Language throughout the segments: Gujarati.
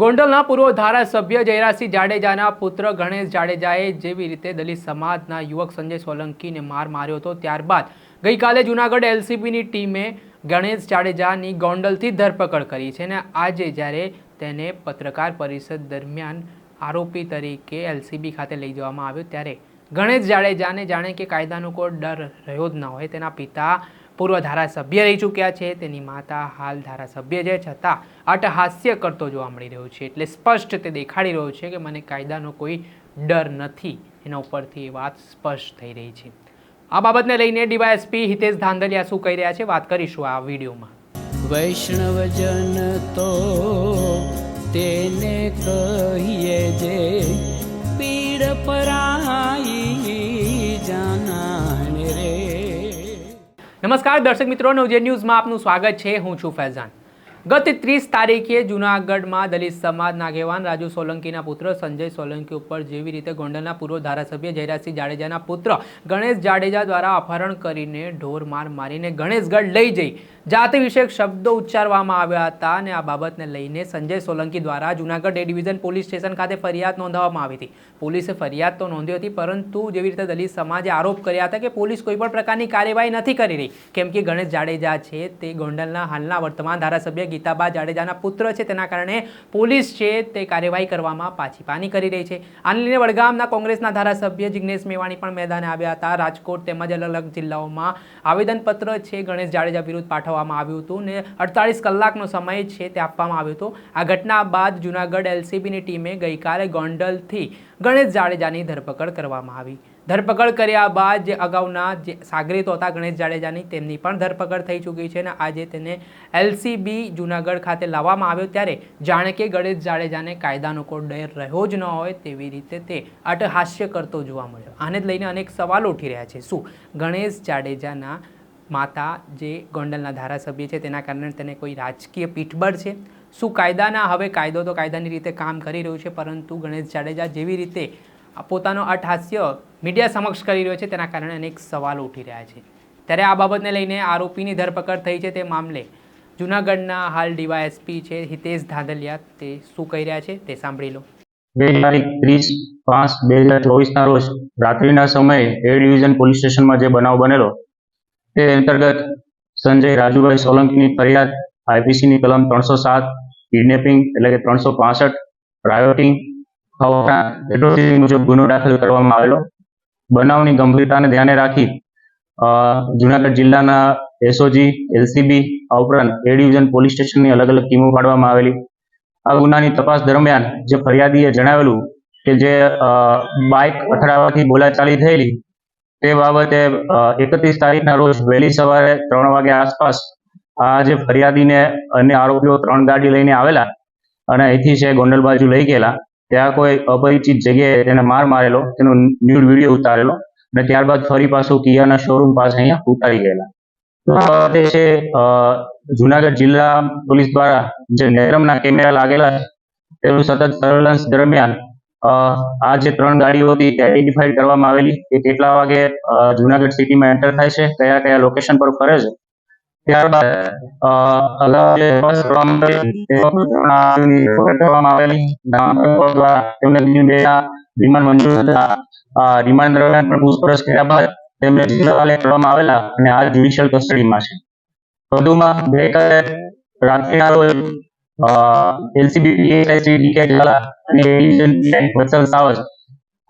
ગોંડલના પૂર્વ ધારાસભ્ય જયરાજસિંહ જાડેજાના પુત્ર ગણેશ જાડેજાએ જેવી રીતે દલિત સમાજના યુવક સંજય સોલંકીને માર માર્યો હતો, ત્યારબાદ ગઈકાલે જૂનાગઢ એલસીબીની ટીમે ગણેશ જાડેજાની ગોંડલથી ધરપકડ કરી છે અને આજે જ્યારે તેને પત્રકાર પરિષદ દરમિયાન આરોપી તરીકે એલસીબી ખાતે લઈ જવામાં આવ્યો, ત્યારે ગણેશ જાડેજાને જાણે કે કાયદાનો કોઈ ડર રહ્યો જ ન હોય. તેના પિતા પૂર્વ ધારાસભ્ય રહી ચૂક્યા છે. તેની માતા હાલ ધારાસભ્ય છે. છતાં અટહાસ્ય કરતો જોવા મળી રહ્યો છે. એટલે સ્પષ્ટ તે દેખાડી રહ્યો છે કે મને કાયદાનો કોઈ ડર નથી. એના ઉપરથી એ વાત સ્પષ્ટ થઈ રહી છે. આ બાબતને લઈને ડીવાયએસપી હિતેશ ધાંધલિયા શું કહી રહ્યા છે? વાત કરીશું આ વિડીયોમાં. વૈષ્ણવજન તો તેને કહીએ જે પીડ પરાઈ નમસ્કાર દર્શક મિત્રો નવજે ન્યૂઝમાં આપનું સ્વાગત છે. હું છું ફૈઝાન. ગત ત્રીસ તારીખે જૂનાગઢમાં દલિત સમાજના આગેવાન રાજુ સોલંકીના પુત્ર સંજય સોલંકી ઉપર જેવી રીતે ગોંડલના પૂર્વ ધારાસભ્ય જયરાજસિંહ જાડેજાના પુત્ર ગણેશ જાડેજા દ્વારા અપહરણ કરીને ઢોર માર મારીને ગણેશગઢ લઈ જઈ. જાતિ વિષયક શબ્દો ઉચ્ચારવામાં આવ્યા હતા અને આ બાબતને લઈને સંજય સોલંકી દ્વારા Junagadh A division police station ખાતે ફરિયાદ નોંધાવવામાં આવી હતી. પોલીસે ફરિયાદ તો નોંધી હતી, પરંતુ જેવી રીતે દલિત સમાજે આરોપ કર્યા હતા કે પોલીસ કોઈ પણ પ્રકારની કાર્યવાહી નથી કરી રહી. કેમ કે ગણેશ જાડેજા છે તે ગોંડલના હાલના વર્તમાન ધારાસભ્ય ગીતાબા જાડેજાના પુત્ર છે. તેના કારણે પોલીસ છે તે કાર્યવાહી કરવામાં પાછી પાની કરી રહી છે. આને લઈને વડગામના કોંગ્રેસના ધારાસભ્ય જિગ્નેશ મેવાણી પણ મેદાને આવ્યા હતા. રાજકોટ તેમજ અલગ અલગ જિલ્લાઓમાં આવેદનપત્ર છે ગણેશ જાડેજા વિરુદ્ધ પાઠવવામાં આવ્યું હતું ને અડતાલીસ કલાકનો સમય છે તે આપવામાં આવ્યો હતો. આ ઘટના બાદ જૂનાગઢ એલસીબીની ટીમે ગઈકાલે ગોંડલથી ગણેશ જાડેજાની ધરપકડ કરવામાં આવી. ધરપકડ કર્યા બાદ જે અગાઉના જે સાગરીતો હતા ગણેશ જાડેજાની તેમની પણ ધરપકડ થઈ ચૂકી છે અને આજે તેને એલસીબી જૂનાગઢ ખાતે લાવવામાં આવ્યો ત્યારે જાણે કે ગણેશ જાડેજાને કાયદાનો કોઈ ડર રહ્યો જ ન હોય તેવી રીતે તે અટહાસ્ય કરતો જોવા મળ્યો. આને જ લઈને અનેક સવાલો ઉઠી રહ્યા છે. શું ગણેશ જાડેજાના માતા જે ગોંડલના ધારાસભ્ય છે તેના કારણે તેને કોઈ રાજકીય પીઠબળ છે? શું કાયદાના, હવે કાયદો તો કાયદાની રીતે કામ કરી રહ્યું છે, પરંતુ ગણેશ જાડેજા જેવી રીતે પોતાનો અટહાસ્ય મીડિયા સમક્ષ કરી રહ્યો છે, તેના કારણે અનેક સવાલો ઉઠી રહ્યા છે. ત્યારે આ બાબતને લઈને આરોપીની ધરપકડ થઈ છે તે મામલે જૂનાગઢના હાલ ડીવાયએસપી છે હિતેશ ધાંધલિયા, તે શું કહી રહ્યા છે તે સાંભળી લો. બે તારીખ ત્રીસ પાંચ બે હજાર ચોવીસના રોજ રાત્રિના સમયે એ ડિવિઝન પોલીસ સ્ટેશનમાં જે બનાવ બનેલો તે અંતર્ગત સંજય રાજુભાઈ સોલંકીની ફરિયાદ, આઈપીસીની કલમ ત્રણસો સાત, કિડનેપિંગ એટલે કે ત્રણસો પાસઠ, રાયોટિંગ એટ્રોસિટી મુજબ ગુનો દાખલ કરવામાં આવેલો. બનાવની ગંભીરતાને ધ્યાને રાખી જુનાગઢ જિલ્લાના એસઓજી, એલસીબી, આ ઉપરાંત એ ડિવિઝન પોલીસ સ્ટેશનની અલગ અલગ ટીમો પાડવામાં આવેલી. આ ગુનાની તપાસ દરમિયાન જે ફરિયાદીએ જણાવેલું કે જે બાઇક અથડાવાથી બોલાચાલી થયેલી, તે બાબતે એકત્રીસ તારીખના રોજ વહેલી સવારે ત્રણ વાગ્યા આસપાસ આ જે ફરિયાદીને અન્ય આરોપીઓ ત્રણ ગાડી લઈને આવેલા અને અહીંથી છે ગોંડલ બાજુ લઈ ગયેલા. ત્યાં કોઈ અપરિચિત જગ્યાએ તેને માર મારેલો, તેનો ન્યૂડ વીડિયો ઉતારેલો અને ત્યારબાદ ફરી પાછું કિયાના શોરૂમ પાસે અહીંયા ઉતારી ગયેલા. તો છે જુનાગઢ જિલ્લા પોલીસ દ્વારા જે નેરમના કેમેરા લાગેલા છે, તેનું સતત સર્વેલન્સ દરમિયાન આ જે ત્રણ ગાડીઓ હતી તે આઈડેન્ટિફાઈડ કરવામાં આવેલી, કે કેટલા વાગે જુનાગઢ સિટીમાં એન્ટર થાય છે કયા કયા લોકેશન પર ફરે છે ત્યારબાદ કરવામાં આવેલી વધુમાં ગઈકાલે રાત્રિના રોજ એલસીબી પીએસઆઈ ડીકે ઝાલા અને ડિવિઝન વત્સલ સાવજ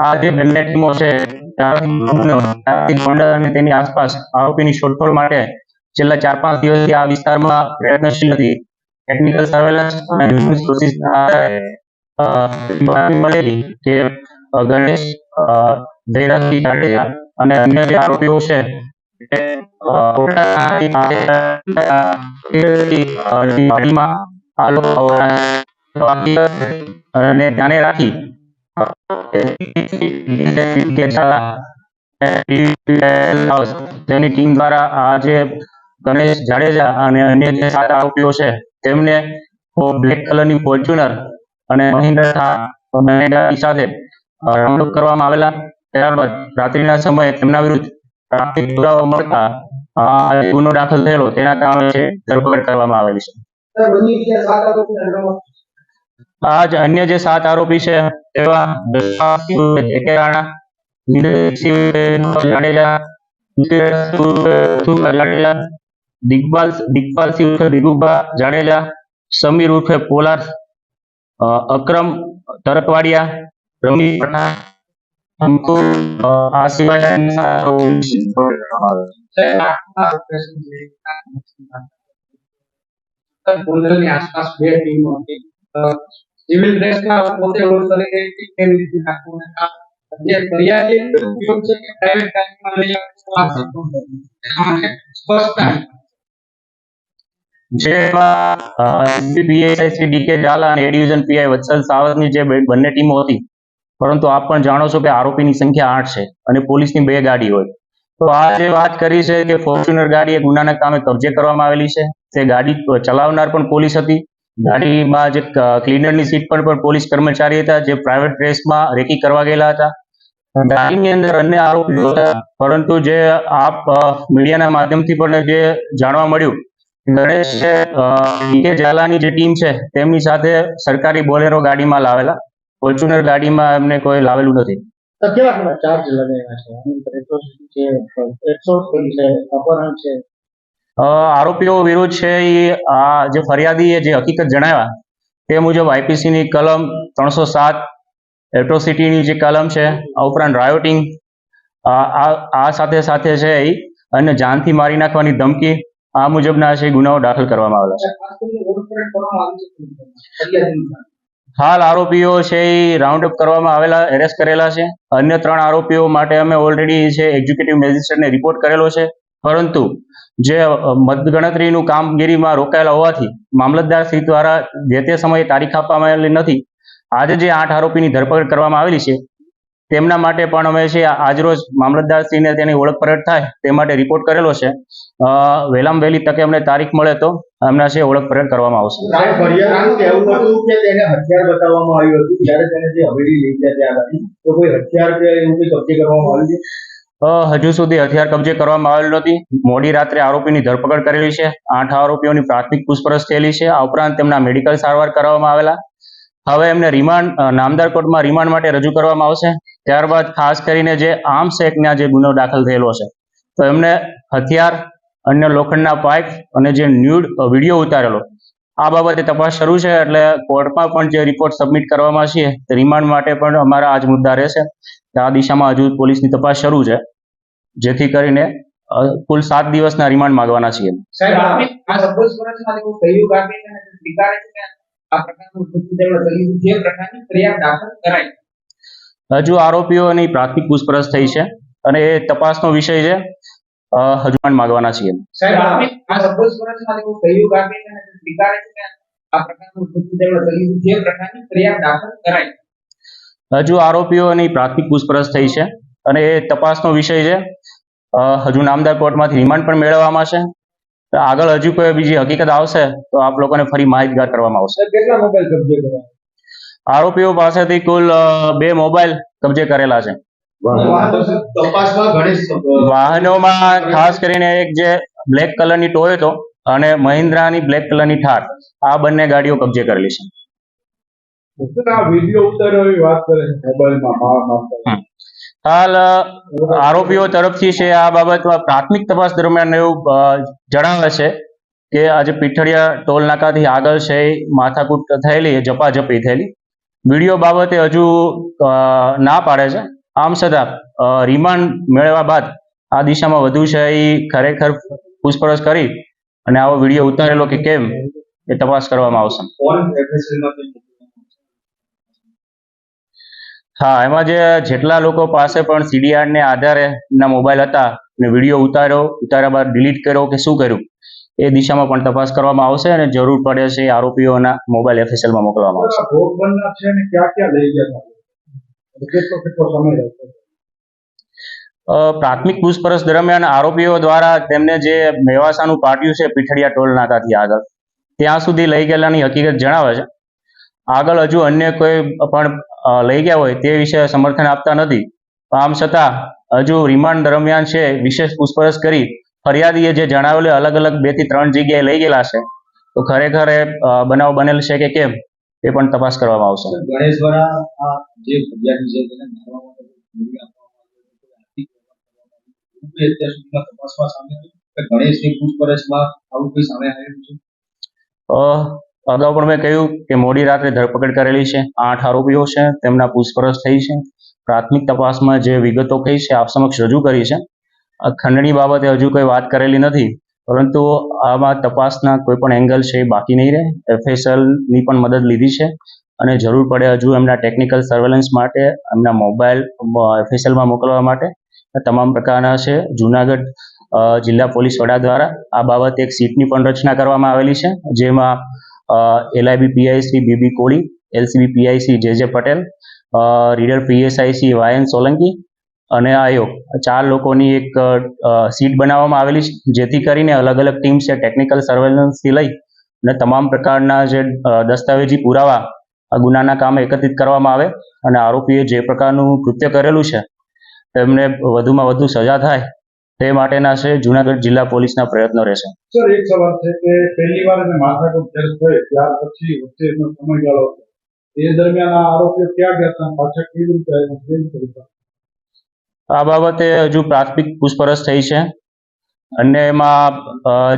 આ જે ટીમો છે ત્યારથી અને તેની આસપાસ આરોપીની શોધખોળ માટે છેલ્લા ચાર પાંચ દિવસથી આ વિસ્તારમાં પ્રયત્નશીલ હતી ટેકનિકલ સર્વેલન્સ મળેલી કે ગણેશ અને અન્ય જે આરોપીઓ છે અને ધ્યાને રાખી તેની ટીમ દ્વારા આ જે ગણેશ જાડેજા અને અન્ય જે સાત આરોપીઓ છે તેમને બ્લેક કલરની ફોર્ચ્યુનર અને મહિન્દ્રા સાથે રાઉન્ડ કરવામાં આવેલા. ત્યારબાદ રાત્રિના સમયે તેમના વિરુદ્ધ ટ્રાફિક પુરાવો મળતા ગુનો દાખલ થયેલો તેના કારણે છે ધરપકડ કરવામાં આવેલી છે. આજ અન્ય જે સાત આરોપી છે તેવા રાણા જાડેજા જાડેજા દિગ્પાલ દિગ્પાલસિંહ ઉર્ફે દિગુભા જાડેજા સમીર ઉર્ફે પોલાર અક્રમ તરકવાડિયા રમી આ આસપાસ જેમાં બંને ટીમો હતી, પરંતુ આપ પણ જાણો છો કે આરોપીની સંખ્યા આઠ છે અને પોલીસની બે ગાડી હોય. તો આ જે વાત કરી છે કે ફોર્ચ્યુનર ગાડી એ ગુનાના કામે કબજે કરવામાં આવેલી છે, તે ગાડી ચલાવનાર પણ પોલીસ હતી. ગાડીમાં જે ક્લીનરની સીટ પર પણ પોલીસ કર્મચારી હતા, જે પ્રાઇવેટ ડ્રેસમાં રેકી કરવા ગયેલા હતા. ગાડીની અંદર અન્ય આરોપીઓ હતા, પરંતુ જે આપ મીડિયાના માધ્યમથી પણ જે જાણવા મળ્યું ગણેશ છે, કે ઝાલાની જે ટીમ છે તેમની સાથે સરકારી બોલેરો ગાડીમાં લાવેલા. ફોર્ચ્યુનર ગાડીમાં એમને કોઈ લાવેલું નથી. આરોપીઓ વિરુદ્ધ છે એ આ જે ફરિયાદીએ જે હકીકત જણાવ્યા તે મુજબ આઈપીસી ની કલમ ત્રણસો સાત એટ્રોસિટીની જે કલમ છે આ ઉપરાંત રાયોટિંગ આ આ સાથે સાથે છે એ અને જાનથી મારી નાખવાની ધમકી આ મુજબના છે ગુનાઓ દાખલ કરવામાં આવેલા છે. હાલ આરોપીઓ છે એ રાઉન્ડ અપ કરવામાં આવેલા એરેસ્ટ કરેલા છે. અન્ય ત્રણ આરોપીઓ માટે અમે ઓલરેડી છે એક્ઝિક્યુટિવ મેજિસ્ટ્રેટને રિપોર્ટ કરેલો છે. પરંતુ જે મતગણતરીનું કામગીરીમાં રોકાયેલા હોવાથી મામલતદાર શ્રી દ્વારા જે તે સમયે તારીખ આપવામાં આવેલી નથી. આજે જે આઠ આરોપીની ધરપકડ કરવામાં આવેલી છે તેમના માટે પણ અમે છે આજરોજ મામલતદાર શ્રીને તેની ઓળખ પરત થાય તે માટે રિપોર્ટ કરેલો છે. અ, વહેલામાં વહેલી તકે અમને તારીખ મળે તો એમના છે ઓળખ પરત કરવામાં આવશે. સાહેબ ફરિયાદનું કહેવું? હતું કે તેને હથિયાર બતાવવામાં આવ્યું હતું જ્યારે તેને જે હવેલી લઈ ગયા ત્યાં આગળ તો કોઈ હથિયાર કે એવું કંઈ કબજે કરવામાં આવ્યું છે? અ, હજુ સુધી હથિયાર કબજે કરવામાં આવેલ નથી. મોડી રાત્રે આરોપીની ધરપકડ કરેલી છે. આઠ આરોપીઓની પ્રાથમિક પૂછપરછ થયેલી છે. આ ઉપરાંત તેમના મેડિકલ સારવાર કરવામાં આવેલા. હવે એમને રિમાન્ડ નામદાર કોર્ટમાં રિમાન્ડ માટે રજૂ કરવામાં આવશે. ત્યારબાદ ખાસ કરીને જે આર્મ્સ એક્ટના જે ગુનો દાખલ થયેલો છે, તો એમને હથિયાર અન્ય લોખંડના પાઇપ અને જે ન્યૂડ વીડિયો ઉતારેલો, આ બાબતે તપાસ શરૂ છે એટલે કોર્ટમાં પણ જે રિપોર્ટ સબમિટ કરવામાં છે તે રિમાન્ડ માટે પણ અમારા આજ મુદ્દા રહેશે. આ દિશામાં હજુ પોલીસની તપાસ શરૂ છે, જેથી કરીને કુલ સાત દિવસના રિમાન્ડ માંગવાના છીએ. કર્યું હજુ આરોપીઓની પ્રાથમિક પૂછપરછ થઈ છે અને એ તપાસનો વિષય છે. હજુ પણ માંગવાના છીએ. હજુ આરોપીઓની પ્રાથમિક પૂછપરછ થઈ છે અને એ તપાસનો વિષય છે. હજુ નામદાર કોર્ટમાંથી રિમાન્ડ પણ મેળવવામાં છે. આગળ હજુ કોઈ બીજી હકીકત આવશે તો આપ લોકોને ફરી માહિતગાર કરવામાં આવશે. કેટલા મોબાઈલ કબજે આરોપીઓ પાસેથી કુલ બે મોબાઈલ કબજે કરેલા છે. વાહનોમાં ખાસ કરીને એક જે બ્લેક કલરની ટોયોટો અને મહિન્દ્રાની બ્લેક કલરની થાર આ બંને ગાડીઓ કબજે કરેલી છે. હાલ આરોપીઓ તરફથી છે આ બાબતમાં પ્રાથમિક તપાસ દરમિયાન એવું જણાવે છે કે આજે પીઠળિયા ટોલ નાકાથી આગળ છે એ માથાકૂટ થયેલી જપાજપી થયેલી. વીડિયો બાબતે હજુ ના પાડે છે. આમ છતાં રિમાન્ડ મેળવ્યા બાદ આ દિશામાં વધુ છે એ ખરેખર પૂછપરછ કરી અને આવો વીડિયો ઉતારેલો કે કેમ એ તપાસ કરવામાં આવશે. હા એમાં જે જેટલા લોકો પાસે પણ સીડીઆર ને આધારે એમના મોબાઈલ હતા ને વીડિયો ઉતાર્યો ઉતાર્યા બાદ ડિલીટ કર્યો કે શું કર્યું? એ દિશામાં પણ તપાસ કરવામાં આવશે અને જરૂર પડે છે આરોપીઓના મોબાઈલ એફએસએલમાં મોકલવામાં આવશે. પ્રાથમિક પૂછપરછ દરમિયાન આરોપીઓ દ્વારા તેમને જે મેવાસાનું પાટિયું છે પીઠડિયા ટોલ નાકાથી આગળ ત્યાં સુધી લઈ ગયેલાની હકીકત જણાવે છે. આગળ હજુ અન્ય કોઈ પણ લઈ ગયા હોય તે વિશે સમર્થન આપતા નથી. આમ છતાં હજુ રિમાન્ડ દરમિયાન છે વિશેષ પૂછપરછ કરી ફરિયાદીએ જે જણાવેલું અલગ અલગ બેથી ત્રણ જગ્યાએ લઈ ગયેલા છે. તો ખરેખર એ બનાવ બનેલ છે કે કેમ? એ પણ તપાસ કરવામાં આવશે. ગણેશ દ્વારા આ જે ફરિયાદી છે તેને અગાઉ પણ મેં કહ્યું કે મોડી રાત્રે ધરપકડ કરેલી છે. આઠ આરોપીઓ છે તેમના પૂછપરછ થઈ છે. પ્રાથમિક તપાસમાં જે વિગતો કહી છે આપ સમક્ષ રજૂ કરી છે. ખંડણી બાબતે હજુ કોઈ વાત કરેલી નથી, પરંતુ આમાં તપાસના કોઈ પણ એંગલ છે એ બાકી નહીં રહે. એફએસએલની પણ મદદ લીધી છે અને જરૂર પડે હજુ એમના ટેકનિકલ સર્વેલન્સ માટે, એમના મોબાઈલ એફએસએલમાં મોકલવા માટે. તમામ પ્રકારના છે. જુનાગઢ જિલ્લા પોલીસ વડા દ્વારા આ બાબતે એક સીટની પણ રચના કરવામાં આવેલી છે, જેમાં LIB PI BB Koli LCB PI Shri J J Patel reader PSI Shri Y N Solanki અને આયોગ ચાર લોકોની એક સીટ બનાવવામાં આવેલી છે, જેથી કરીને અલગ અલગ ટીમ છે ટેકનિકલ સર્વેલન્સથી લઈ અને તમામ પ્રકારના જે દસ્તાવેજી પુરાવા આ ગુનાના કામે એકત્રિત કરવામાં આવે અને આરોપીએ જે પ્રકારનું કૃત્ય કરેલું છે, તેમને વધુમાં વધુ સજા થાય, તે માટેના છે જુનાગઢ જિલ્લા પોલીસના પ્રયત્નો રહેશે. સર, એક સવાલ છે કે પહેલી વાર એને માથાકૂટ કેસ થઈ ત્યાર પછી વચ્ચેનો સમયગાળો એ દરમિયાન આરોપીઓ ક્યાં ગયા હતા? પાછા કેવી રીતે? આ બાબતે હજુ પ્રાથમિક પૂછપરછ થઈ છે. અને એમાં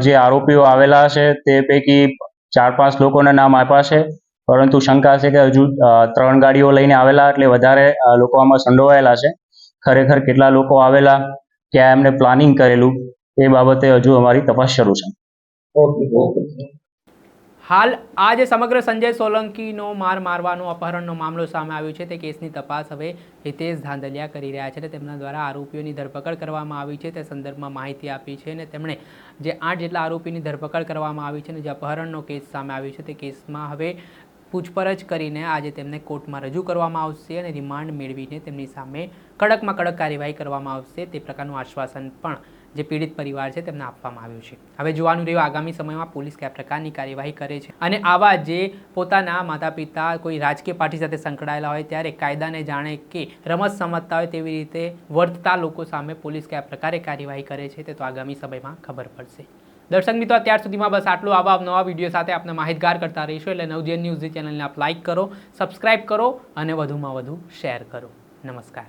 જે આરોપીઓ આવેલા છે તે પૈકી ચાર પાંચ લોકોના નામ આપ્યા છે. પરંતુ શંકા છે કે હજુ ત્રણ ગાડીઓ લઈને આવેલા એટલે વધારે લોકો આમાં સંડોવાયેલા છે. ખરેખર કેટલા લોકો આવેલા, ક્યાં એમને પ્લાનિંગ કરેલું, એ બાબતે હજુ અમારી તપાસ શરૂ છે. Okay okay. હાલ આ જે સમગ્ર સંજય સોલંકીનો માર મારવાનો અપહરણનો મામલો સામે આવ્યો છે. તે કેસની તપાસ હવે હિતેશ ધાંધલિયા કરી રહ્યા છે અને તેમના દ્વારા આરોપીઓની ધરપકડ કરવામાં આવી છે. તે સંદર્ભમાં માહિતી આપી છે અને તેમણે જે આઠ જેટલા આરોપીની ધરપકડ કરવામાં આવી છે અને જે અપહરણનો કેસ સામે આવ્યો છે તે કેસમાં હવે પૂછપરછ કરીને આજે તેમને કોર્ટમાં રજૂ કરવામાં આવશે અને રિમાન્ડ મેળવીને તેમની સામે કડકમાં કડક કાર્યવાહી કરવામાં આવશે. તે પ્રકારનું આશ્વાસન પણ જે પીડિત પરિવાર છે તેમને આપવામાં આવ્યું છે. હવે જોવાનું રહ્યું આગામી સમયમાં પોલીસ કયા પ્રકારની કાર્યવાહી કરે છે અને આવા જે પોતાના માતા પિતા કોઈ રાજકીય પાર્ટી સાથે સંકળાયેલા હોય ત્યારે કાયદાને જાણે કે રમત સમજતા હોય તેવી રીતે વર્તતા લોકો સામે પોલીસ કયા પ્રકારે કાર્યવાહી કરે છે તે તો આગામી સમયમાં ખબર પડશે. દર્શક મિત્રો, અત્યાર સુધીમાં બસ આટલું. આવા નવા વીડિયો સાથે આપણે માહિતગાર કરતા રહીશું એટલે નવજીવન ન્યૂઝ ચેનલને આપ લાઇક કરો, સબસ્ક્રાઇબ કરો અને વધુમાં વધુ શેર કરો. નમસ્કાર.